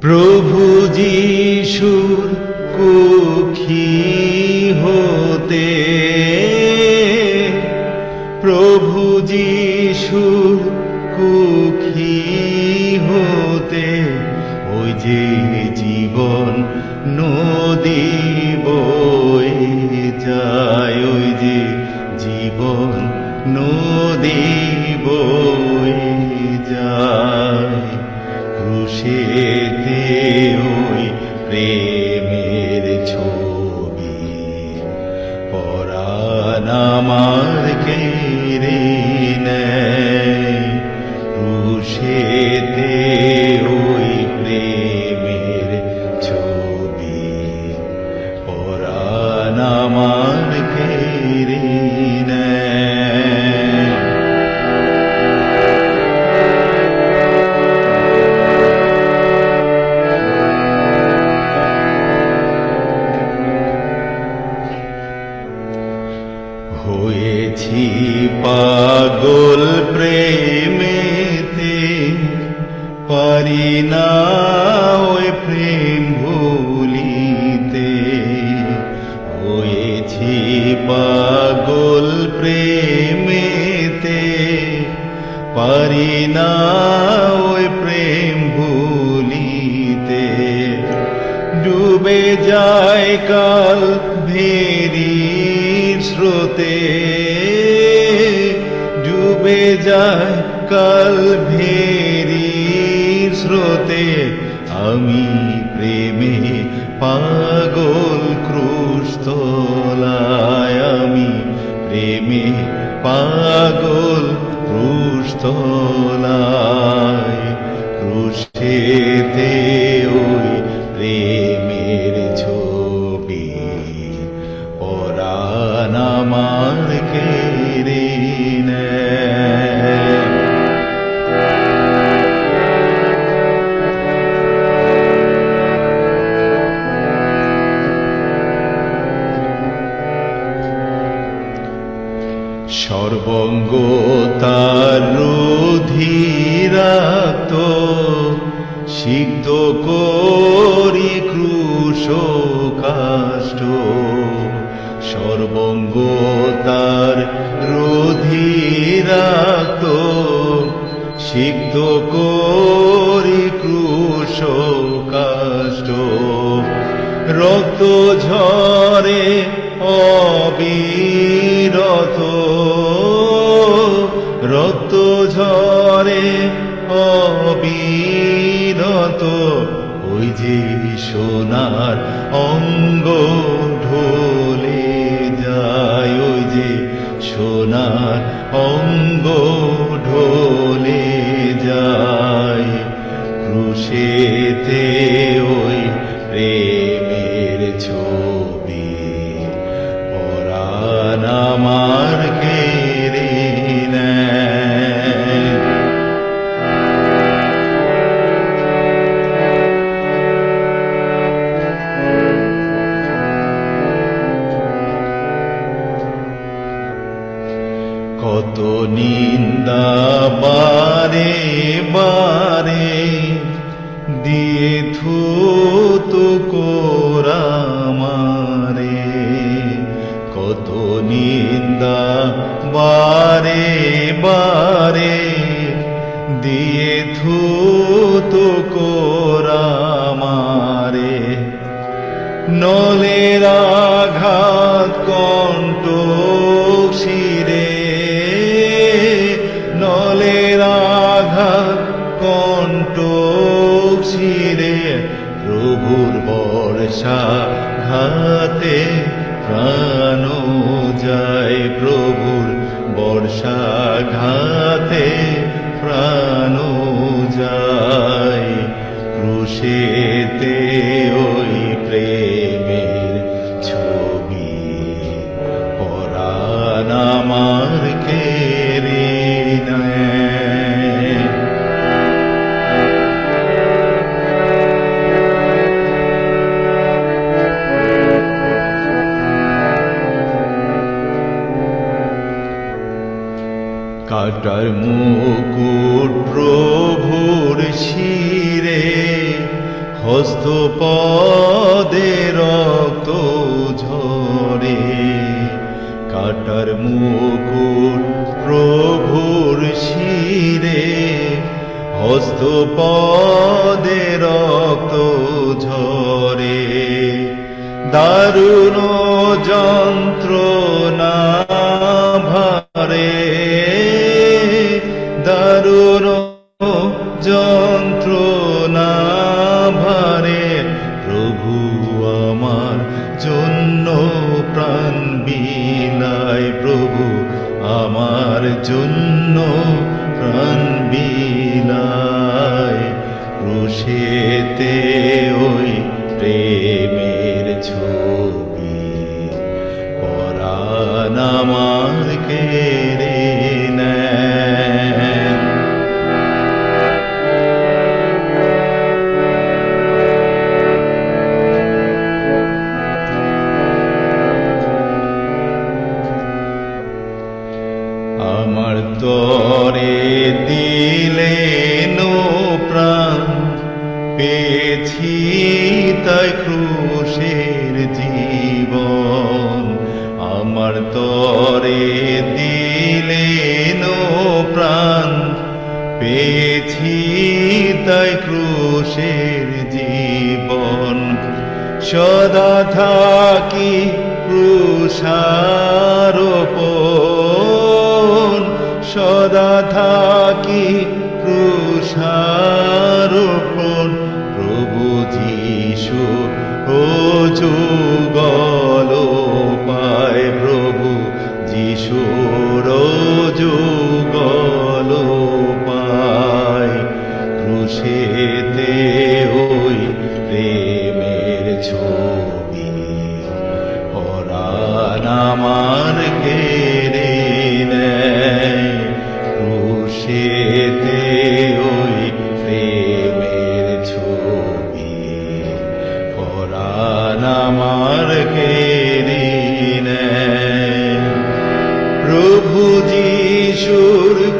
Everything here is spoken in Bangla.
প্রভু যিশুর কুখি হতে, প্রভু যিশুর কুখি হতে, ওই যে জীবন নদী বয়ে যায়, ওই যে জীবন নদী বয়ে যায়। ক্রুশেতে যায় কাল ভেরির স্রোতে ডুবে যায় কাল ভেরির স্রোতে। আমি প্রেমে পাগল ক্রুস্তলায় আমি প্রেমে পাগল সর্বঙ্গ তার রুধিরাত সিদ্ধ করি ক্রুশ কাষ্ট সর্বঙ্গ তার রুধিরাত সিদ্ধ করি ক্রুশ কাষ্ট রক্ত ঝরে সোনার অঙ্গ ঢোলে যায় ওই যে সোনার অঙ্গ ঢোলে যায় ক্রুশেতে ওই নিন্দা বারে বারে দিয়ে থুতু কোরামারে কত নিন্দা বারে বারে দিয়ে থুতু কোরামারে নলের বর্ষা ঘাতে প্রাণ যায় প্রভুর বর্ষা শিরে হস্তপদে রক্ত ঝরে। কাটার মুকুট প্রভুর শিরে হস্তপদে রক্ত ঝরে। দারুণ যন্ত্রণা জন্য প্রাণ বিলায় ক্রুশেতে ওই প্রেমের ছবি। পরাণ আমার কেড়ে তাই ক্রুশের জীবন। আমার তরে দিলে নো প্রাণ। পেয়েছি তাই ক্রুশের জীবন। সদা থাকি ক্রুষারোপণ সদা থাকি ক্রুষারোপণ 조건 যিশুর